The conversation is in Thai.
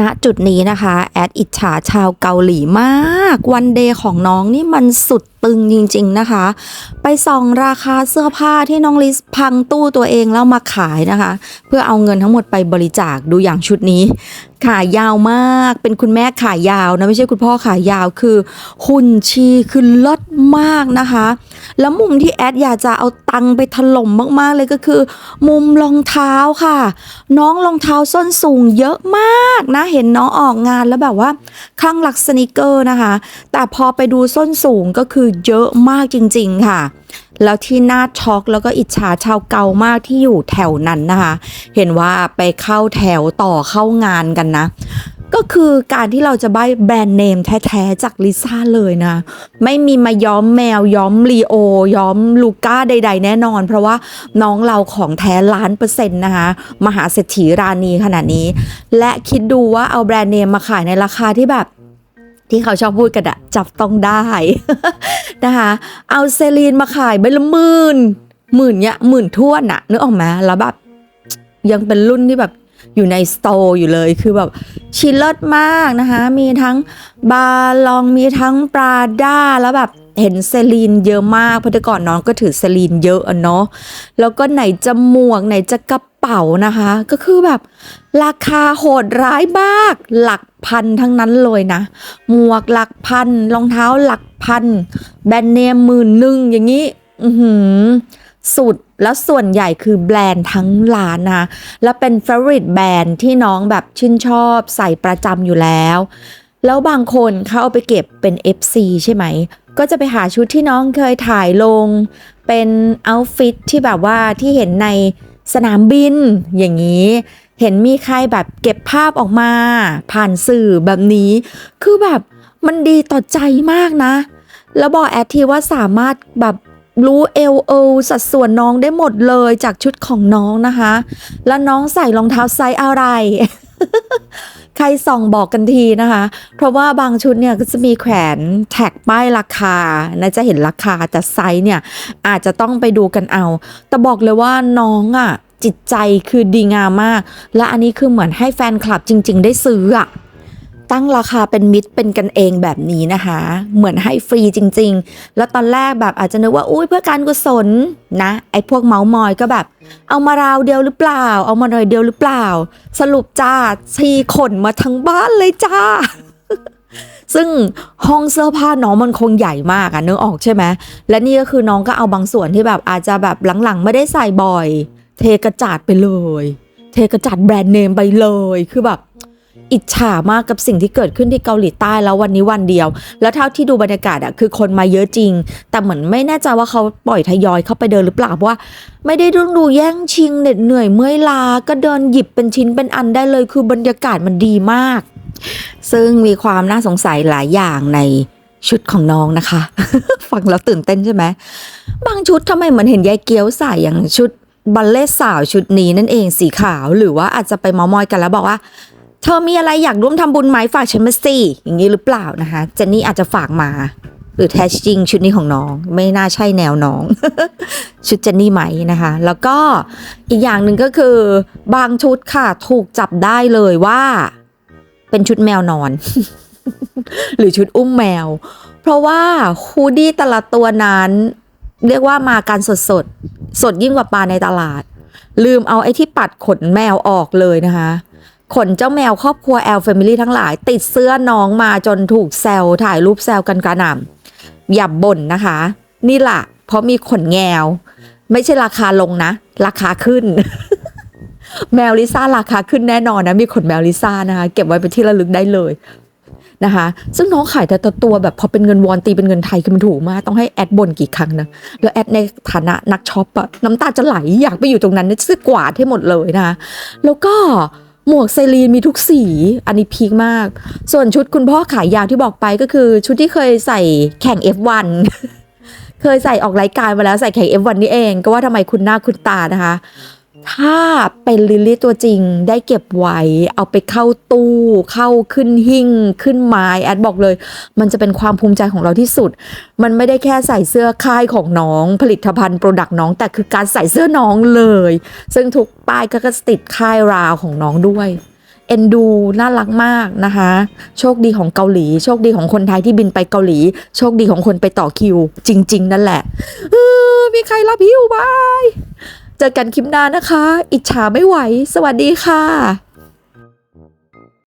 ณจุดนี้นะคะ แอดอิจฉาชาวเกาหลีมาก วันเดย์ของน้องนี่มันสุดตึงจริงๆนะคะ ไปส่องราคาเสื้อผ้าที่น้องลิสพังตู้ตัวเองแล้วมาขายนะคะ เพื่อเอาเงินทั้งหมดไปบริจาคดูอย่างชุดนี้ขายาวมากเป็นคุณแม่ขายาวนะไม่ใช่คุณพ่อขายาวคือหุ่นชีคือเลิศมากนะคะ แล้วมุมที่แอดอยากจะเอาตังค์ไปถล่มมากๆเลยก็คือ มุมรองเท้าค่ะ น้องรองเท้าส้นสูงเยอะมากนะเห็นน้องออกงานแล้วแบบว่าคลั่งรักสนิเกอร์นะคะ แต่พอไปดูส้นสูงก็คือเยอะมากจริง ๆ ค่ะ แล้วที่น่าช็อกแล้วก็อิจฉาชาวเกามากที่อยู่แถวนั้นนะคะ เห็นว่าไปเข้าแถวต่อเข้างานกันนะก็คือการที่เราจะใบแบรนด์เนมแท้ๆ จากลิซ่าเลยนะ ไม่มีมาย้อมแมวย้อมลีโอ ย้อมลูก้าใด ๆ แน่นอน เพราะว่าน้องเราของแท้ล้านเปอร์เซ็นต์นะคะ มหาเศรษฐีรานีขนาดนี้ และคิดดูว่าเอาแบรนด์เนมมาขายในราคาที่แบบ ที่เขาชอบพูดกันอะจับต้องได้นะคะเอาเซรีนมาขายใบละหมื่นหมื่นเนี้ยหมื่นท่วน่ะนึกออกไหมแล้วแบบยังเป็นรุ่นที่แบบอยู่ในสโตร์อยู่เลยคือแบบชิลเลดมากนะคะ มีทั้งบาลองมีทั้งปราด้าแล้วแบบ เห็นเซรีนเยอะมากเพราะแต่ก่อนน้องก็ถือเซรีนเยอะอะเนาะแล้วก็ไหนจะหมวกไหนจะกระเป๋านะคะ ก็คือแบบ ราคาโหดร้ายมาก หลักพันทั้งนั้นเลยนะ หมวกหลักพันรองเท้าหลักพัน แบรนด์เนมหมื่นหนึ่งอย่างนี้ อือหือสุดแล้วส่วนใหญ่คือแบรนด์ทั้งร้านนะ แล้วเป็น favorite แบรนด์ที่น้องแบบชื่นชอบใส่ประจำอยู่แล้ว แล้วบางคนเขาเอาไปเก็บเป็น FC ใช่ไหม ก็จะไปหาชุดที่น้องเคยถ่ายลง เป็นเอาฟิตที่แบบว่าที่เห็นในสนามบินอย่างนี้ เห็นมีใครแบบเก็บภาพออกมา ผ่านสื่อแบบนี้ คือแบบมันดีต่อใจมากนะ แล้วบอกแอดทีว่าสามารถแบบรู้เอลเอลสัดส่วนน้องได้หมดเลยจากชุดของน้องนะคะ แล้วน้องใส่รองเท้าไซส์อะไร ใครส่องบอกกันทีนะคะ เพราะว่าบางชุดเนี่ยก็จะมีแขวนแท็กป้ายราคานะจะเห็นราคาแต่ไซส์เนี่ยอาจจะต้องไปดูกันเอา แต่บอกเลยว่าน้องอะ่ะจิตใจคือดีงามมาก และอันนี้คือเหมือนให้แฟนคลับจริง ๆ ได้ซื้ออะ ตั้งราคาเป็นมิตรเป็นกันเองแบบนี้นะคะ เหมือนให้ฟรีจริง ๆ แล้วตอนแรกแบบอาจจะนึกว่าอุ้ยเพื่อการกุศลนะ ไอ้พวกเมาส์มอยก็แบบ เอามาราวเดียวหรือเปล่า เอามาหน่อยเดียวหรือเปล่า สรุปจ้าชีขนมาทั้งบ้านเลยจ้าซึ่งห้องเสื้อผ้าน้องมันคงใหญ่มากอะนึกออกใช่ไหมและนี่ก็คือน้องก็เอาบางส่วนที่แบบอาจจะแบบหลังๆ ไม่ได้ใส่บ่อย เทกระจาดไปเลย เทกระจาดแบรนด์เนมไปเลยคือแบบ อิจฉามากกับสิ่งที่เกิดขึ้นที่เกาหลีใต้แล้ววันนี้วันเดียว แล้วเท่าที่ดูบรรยากาศอะคือคนมาเยอะจริง แต่เหมือนไม่แน่ใจว่าเขาปล่อยทยอยเข้าไปเดินหรือเปล่าเพราะว่า ไม่ได้ต้องดูแย่งชิงเหน็ดเหนื่อยเมื่อยล้าก็เดินหยิบเป็นชิ้นเป็นอันได้เลย คือบรรยากาศมันดีมาก ซึ่งมีความน่าสงสัยหลายอย่างในชุดของน้องนะคะ ฟังแล้วตื่นเต้นใช่ไหมบางชุดทำไมเหมือนเห็นยายเกี้ยวใส่อย่างชุดบัลเล่ต์สาวชุดนี้นั่นเองสีขาวหรือว่าอาจจะไปมามอยกันแล้วบอกว่า เธอมีอะไรอยากร่วมทำบุญไหมฝากฉันมาสิอย่างนี้หรือเปล่านะคะเจนนี่อาจจะฝากมา หรือแท้จริงชุดนี้ของน้อง ไม่น่าใช่แนวน้อง ชุดเจนนี่ไหมนะคะ แล้วก็อีกอย่างหนึ่งก็คือบางชุดค่ะถูกจับได้เลยว่า เป็นชุดแมวนอน หรือชุดอุ้มแมว เพราะว่าฮูดี้แต่ละตัวนั้น เรียกว่ามาการสดสดสดยิ่งกว่าปลาในตลาด ลืมเอาไอ้ที่ปัดขนแมวออกเลยนะคะ ขนเจ้าแมวครอบครัวแอลเฟมิลี่ทั้งหลาย ติดเสื้อน้องมาจนถูกแซวถ่ายรูปแซวกันกระหน่ำอย่าบ่นนะคะ นี่ล่ะ เพราะมีขนแงว ไม่ใช่ราคาลงนะ ราคาขึ้น แมวลิซ่าราคาขึ้นแน่นอนนะ มีขนแมวลิซ่านะคะ เก็บไว้เป็นที่ระลึกได้เลยนะคะ ซึ่งน้องขายแต่ตัวแบบพอเป็นเงินวอนตีเป็นเงินไทยคือมันถูกมากต้องให้แอดบ่นกี่ครั้งนะ แล้วแอดในฐานะนักช็อปอะน้ำตาจะไหลอยากไปอยู่ตรงนั้นซื้อกวาดให้หมดเลยนะคะแล้วก็ หมวกไซรีนมีทุกสี อันนี้พีคมาก ส่วนชุดคุณพ่อขายยาวที่บอกไปก็คือชุดที่เคยใส่แข่ง F1 เคยใส่ออกรายการมาแล้วใส่แข่ง F1 นี่เอง ก็ว่าทำไมคุณหน้าคุณตานะคะ ถ้าเป็นลิลลี่ตัวจริงได้เก็บไว้ เอาไปเข้าตู้ เข้าขึ้นหิ้งขึ้นไม้แอดบอกเลย มันจะเป็นความภูมิใจของเราที่สุด มันไม่ได้แค่ใส่เสื้อค่ายของน้องผลิตภัณฑ์โปรดักต์น้อง แต่คือการใส่เสื้อน้องเลย ซึ่งทุกป้ายก็ติดค่ายราวของน้องด้วยเอ็นดูน่ารักมากนะคะ โชคดีของเกาหลี โชคดีของคนไทยที่บินไปเกาหลี โชคดีของคนไปต่อคิว จริง ๆ นั่นแหละมีใครรับฮิวบาย เจอกันคลิปหน้านะคะ อิจฉาไม่ไหว สวัสดีค่ะ